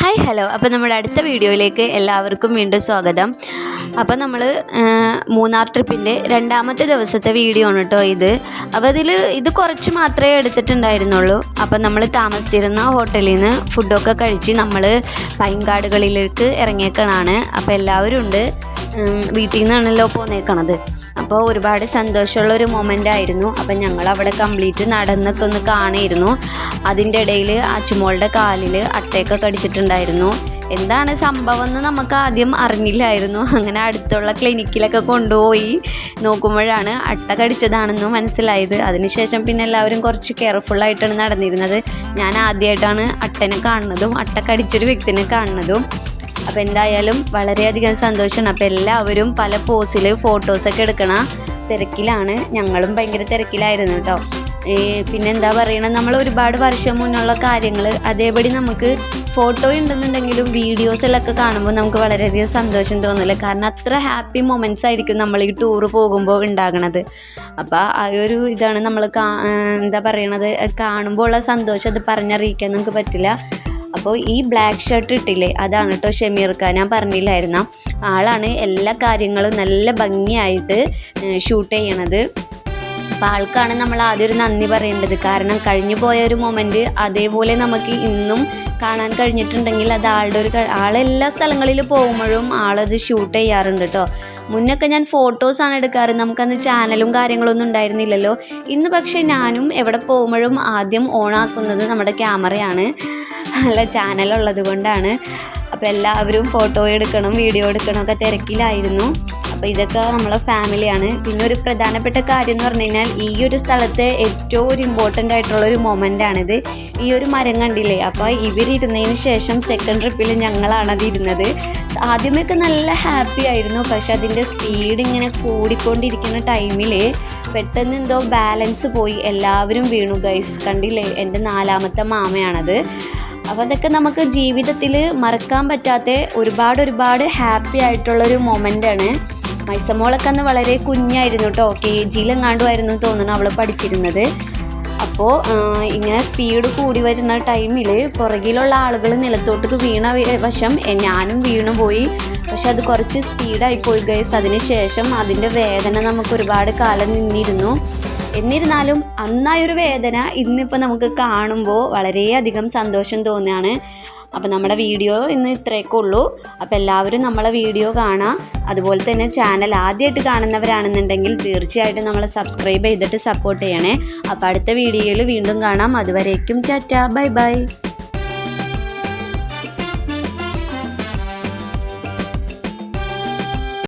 Hi hello അപ്പോൾ നമ്മുടെ അടുത്ത വീഡിയോയിലേക്ക് എല്ലാവർക്കും വീണ്ടും സ്വാഗതം. അപ്പോൾ നമ്മൾ മൂന്നാർ ട്രിപ്പിന്റെ രണ്ടാമത്തെ ദിവസത്തെ വീഡിയോ ആണ് കേട്ടോ ഇത്. അപ്പോൾ ഇതിൽ ഇത് കുറച്ച് മാത്രമേ എടുത്തിട്ടുണ്ടായിരുന്നുള്ളൂ. അപ്പോൾ നമ്മൾ താമസിച്ചിരുന്ന ഹോട്ടലിൽ നിന്ന് ഫുഡൊക്കെ കഴിച്ച് നമ്മൾ പൈൻകാടുകളിലേക്ക് ഇറങ്ങിയേക്കണാണ്. അപ്പോൾ എല്ലാവരും ഉണ്ട്. വീട്ടിൽ നിന്നാണല്ലോ പോന്നേക്കണത്. അപ്പോൾ ഒരുപാട് സന്തോഷമുള്ള ഒരു മൊമെന്റ് ആയിരുന്നു. അപ്പം ഞങ്ങൾ അവിടെ കംപ്ലീറ്റ് നടന്നൊക്കെ ഒന്ന് കാണായിരുന്നു. അതിന്റെ ഇടയിൽ അച്ചുമോളുടെ കാലിൽ അട്ടയൊക്കെ കടിച്ചിട്ടുണ്ടായിരുന്നു. എന്താണ് സംഭവം എന്ന് നമുക്ക് ആദ്യം അറിഞ്ഞില്ലായിരുന്നു. അങ്ങനെ അടുത്തുള്ള ക്ലിനിക്കിലൊക്കെ കൊണ്ടുപോയി നോക്കുമ്പോഴാണ് അട്ട കടിച്ചതാണെന്ന് മനസ്സിലായത്. അതിനുശേഷം പിന്നെ എല്ലാവരും കുറച്ച് കെയർഫുള്ളായിട്ടാണ് നടന്നിരുന്നത്. ഞാൻ ആദ്യമായിട്ടാണ് അട്ടനെ കാണുന്നതും അട്ട കടിച്ചൊരു വ്യക്തിനെ കാണുന്നതും. അപ്പോൾ എന്തായാലും വളരെയധികം സന്തോഷമാണ്. അപ്പോൾ എല്ലാവരും പല പോസിൽ ഫോട്ടോസൊക്കെ എടുക്കണ തിരക്കിലാണ്. ഞങ്ങളും ഭയങ്കര തിരക്കിലായിരുന്നു കേട്ടോ. പിന്നെ എന്താ പറയണത് നമ്മൾ ഒരുപാട് വർഷം മുന്നുള്ള കാര്യങ്ങൾ അതേപടി നമുക്ക് ഫോട്ടോ ഉണ്ടെന്നുണ്ടെങ്കിലും വീഡിയോസിലൊക്കെ കാണുമ്പോൾ നമുക്ക് വളരെയധികം സന്തോഷം തോന്നില്ല? കാരണം അത്ര ഹാപ്പി മൊമെന്റ്സ് ആയിരിക്കും നമ്മൾ ഈ ടൂറ് പോകുമ്പോൾ ഉണ്ടാകണത്. അപ്പോൾ ആ ഒരു ഇതാണ് നമ്മൾ എന്താ പറയണത്? കാണുമ്പോൾ ഉള്ള സന്തോഷം അത് പറഞ്ഞറിയിക്കാൻ നമുക്ക് പറ്റില്ല. അപ്പോൾ ഈ ബ്ലാക്ക് ഷർട്ട് ഇട്ടില്ലേ അതാണ് കേട്ടോ ഷമീർക്ക ഞാൻ പറഞ്ഞില്ലായിരുന്ന? ആളാണ് എല്ലാ കാര്യങ്ങളും നല്ല ഭംഗിയായിട്ട് ഷൂട്ട് ചെയ്യണത്. അപ്പോൾ ആൾക്കാണ് നമ്മൾ ആദ്യം ഒരു നന്ദി പറയേണ്ടത്. കാരണം കഴിഞ്ഞു പോയ ഒരു മൊമെന്റ് അതേപോലെ നമുക്ക് ഇന്നും കാണാൻ കഴിഞ്ഞിട്ടുണ്ടെങ്കിൽ അത് ആളുടെ ഒരു ആളെല്ലാ സ്ഥലങ്ങളിൽ പോകുമ്പോഴും ആളത് ഷൂട്ട് ചെയ്യാറുണ്ട് കേട്ടോ മുന്നൊക്കെ ഞാൻ ഫോട്ടോസാണ് എടുക്കാറ്. നമുക്കന്ന് ചാനലും കാര്യങ്ങളൊന്നും ഉണ്ടായിരുന്നില്ലല്ലോ. ഇന്ന് പക്ഷേ ഞാനും എവിടെ പോകുമ്പോഴും ആദ്യം ഓണാക്കുന്നത് നമ്മുടെ ക്യാമറയാണ് അല്ല ചാനലുള്ളത് കൊണ്ടാണ്. അപ്പോൾ എല്ലാവരും ഫോട്ടോ എടുക്കണം വീഡിയോ എടുക്കണം ഒക്കെ തിരക്കിലായിരുന്നു. അപ്പോൾ ഇതൊക്കെ നമ്മളെ ഫാമിലിയാണ് പിന്നെ ഒരു പ്രധാനപ്പെട്ട കാര്യം എന്ന് പറഞ്ഞു കഴിഞ്ഞാൽ ഈ ഒരു സ്ഥലത്തെ ഏറ്റവും ഒരു ഇമ്പോർട്ടന്റ് ആയിട്ടുള്ള ഒരു മൊമെന്റ് ആണിത്. ഈ ഒരു മരം കണ്ടില്ലേ? അപ്പോൾ ഇവരിരുന്നതിന് ശേഷം സെക്കൻഡ് ട്രിപ്പിൽ ഞങ്ങളാണ് ഇരുന്നത്. ആദ്യമൊക്കെ നല്ല ഹാപ്പി ആയിരുന്നു. പക്ഷെ അതിന്റെ സ്പീഡ് ഇങ്ങനെ കൂടിക്കൊണ്ടിരിക്കുന്ന ടൈമിൽ പെട്ടെന്ന് എന്തോ ബാലൻസ് പോയി. എല്ലാവരും വീണു ഗൈസ് കണ്ടില്ലേ? എന്റെ നാലാമത്തെ മാമയാണത്. അപ്പോൾ അതൊക്കെ നമുക്ക് ജീവിതത്തിൽ മറക്കാൻ പറ്റാത്ത ഒരുപാട് ഒരുപാട് ഹാപ്പി ആയിട്ടുള്ളൊരു മൊമെന്റാണ്. മൈസമോളൊക്കെ അന്ന് വളരെ കുഞ്ഞായിരുന്നു കേട്ടോ കെ ജിയിലെങ്ങാണ്ടുമായിരുന്നു തോന്നുന്നു അവൾ പഠിച്ചിരുന്നത്. അപ്പോൾ ഇങ്ങനെ സ്പീഡ് കൂടി വരുന്ന ടൈമിൽ പുറകിലുള്ള ആളുകൾ നിലത്തോട്ട് വീണ വശം ഞാനും വീണു പോയി. പക്ഷെ അത് കുറച്ച് സ്പീഡായി പോയി ഗൈസ് അതിന് ശേഷം അതിന്റെ വേദന നമുക്ക് ഒരുപാട് കാലം നിന്നിരുന്നു. എന്നിരുന്നാലും അന്നായൊരു വേദന ഇന്നിപ്പോൾ നമുക്ക് കാണുമ്പോൾ വളരെയധികം സന്തോഷം തോന്നുകയാണ്. അപ്പോൾ നമ്മുടെ വീഡിയോ ഇന്ന് ഇത്രയൊക്കെ ഉള്ളൂ. അപ്പോൾ എല്ലാവരും നമ്മളെ വീഡിയോ കാണാം. അതുപോലെ തന്നെ ചാനൽ ആദ്യമായിട്ട് കാണുന്നവരാണെന്നുണ്ടെങ്കിൽ തീർച്ചയായിട്ടും നമ്മളെ സബ്സ്ക്രൈബ് ചെയ്തിട്ട് സപ്പോർട്ട് ചെയ്യണേ. അപ്പോൾ അടുത്ത വീഡിയോയിൽ വീണ്ടും കാണാം. അതുവരേക്കും ടാറ്റ. Bye bye.